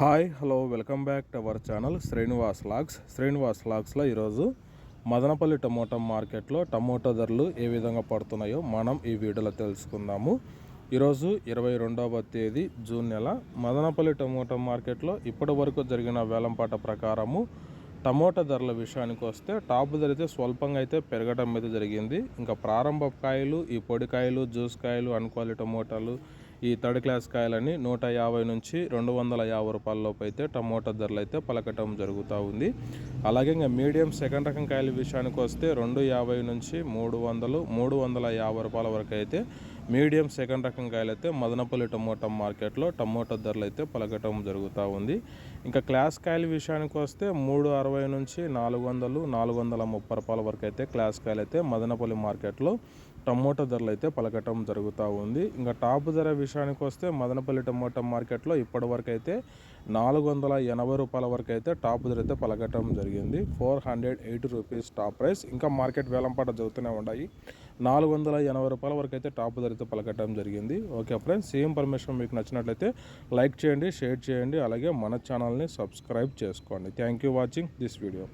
Hi hello welcome back to our channel Srinivas logs. Srinivas లాగ్స్లో ఈరోజు Madanapalle tomato మార్కెట్లో tomato ధరలు ఏ విధంగా పడుతున్నాయో మనం ఈ వీడియోలో తెలుసుకుందాము. ఈరోజు ఇరవై రెండవ తేదీ జూన్ నెల. మదనపల్లి టమోటా మార్కెట్లో ఇప్పటి వరకు జరిగిన వేలంపాట ప్రకారము టమోటా ధరల విషయానికి వస్తే టాప్ ధర అయితే స్వల్పంగా అయితే పెరగడం అయితే జరిగింది. ఇంకా ప్రారంభ కాయలు ఈ పొడికాయలు జ్యూస్ కాయలు అన్క్వాలిటీ టమోటాలు ఈ థర్డ్ క్లాస్ కాయలని నూట యాభై నుంచి రెండు వందల యాభై రూపాయలలోపు అయితే టమోటా ధరలు అయితే పలకటం జరుగుతూ ఉంది. అలాగే ఇంకా మీడియం సెకండ్ రకం కాయల విషయానికి వస్తే రెండు యాభై నుంచి మూడు వందలు మూడు వందల యాభై రూపాయల వరకు అయితే మీడియం సెకండ్ రకం కాయలు అయితే మదనపల్లి టమోటా మార్కెట్లో టమోటా ధరలు అయితే పలకటం జరుగుతూ ఉంది. ఇంకా క్లాస్ కాయల విషయానికి వస్తే మూడు అరవై నుంచి నాలుగు వందలు నాలుగు వందల ముప్పై రూపాయల వరకు అయితే క్లాస్ కాయలు అయితే మదనపల్లి మార్కెట్లో టమోటా ధరలు అయితే పలకటం జరుగుతూ ఉంది. ఇంకా టాప్ ధర విషయానికి వస్తే మదనపల్లి టమోటా మార్కెట్లో ఇప్పటి వరకు అయితే నాలుగు వందల ఎనభై రూపాయల వరకు అయితే టాప్ ధర అయితే పలకటం జరిగింది. Four hundred eighty rupees top price. ఇంకా మార్కెట్ వేలంపాట జరుగుతూనే ఉన్నాయి. నాలుగు వందల ఎనభై రూపాయల వరకు అయితే టాప్ ధర అయితే పలకటం జరిగింది. ఓకే ఫ్రెండ్స్ సేమ్ పర్మిషన్ మీకు నచ్చినట్లయితే లైక్ చేయండి షేర్ చేయండి. అలాగే మన ఛానల్ని సబ్స్క్రైబ్ చేసుకోండి. Thank you watching this video.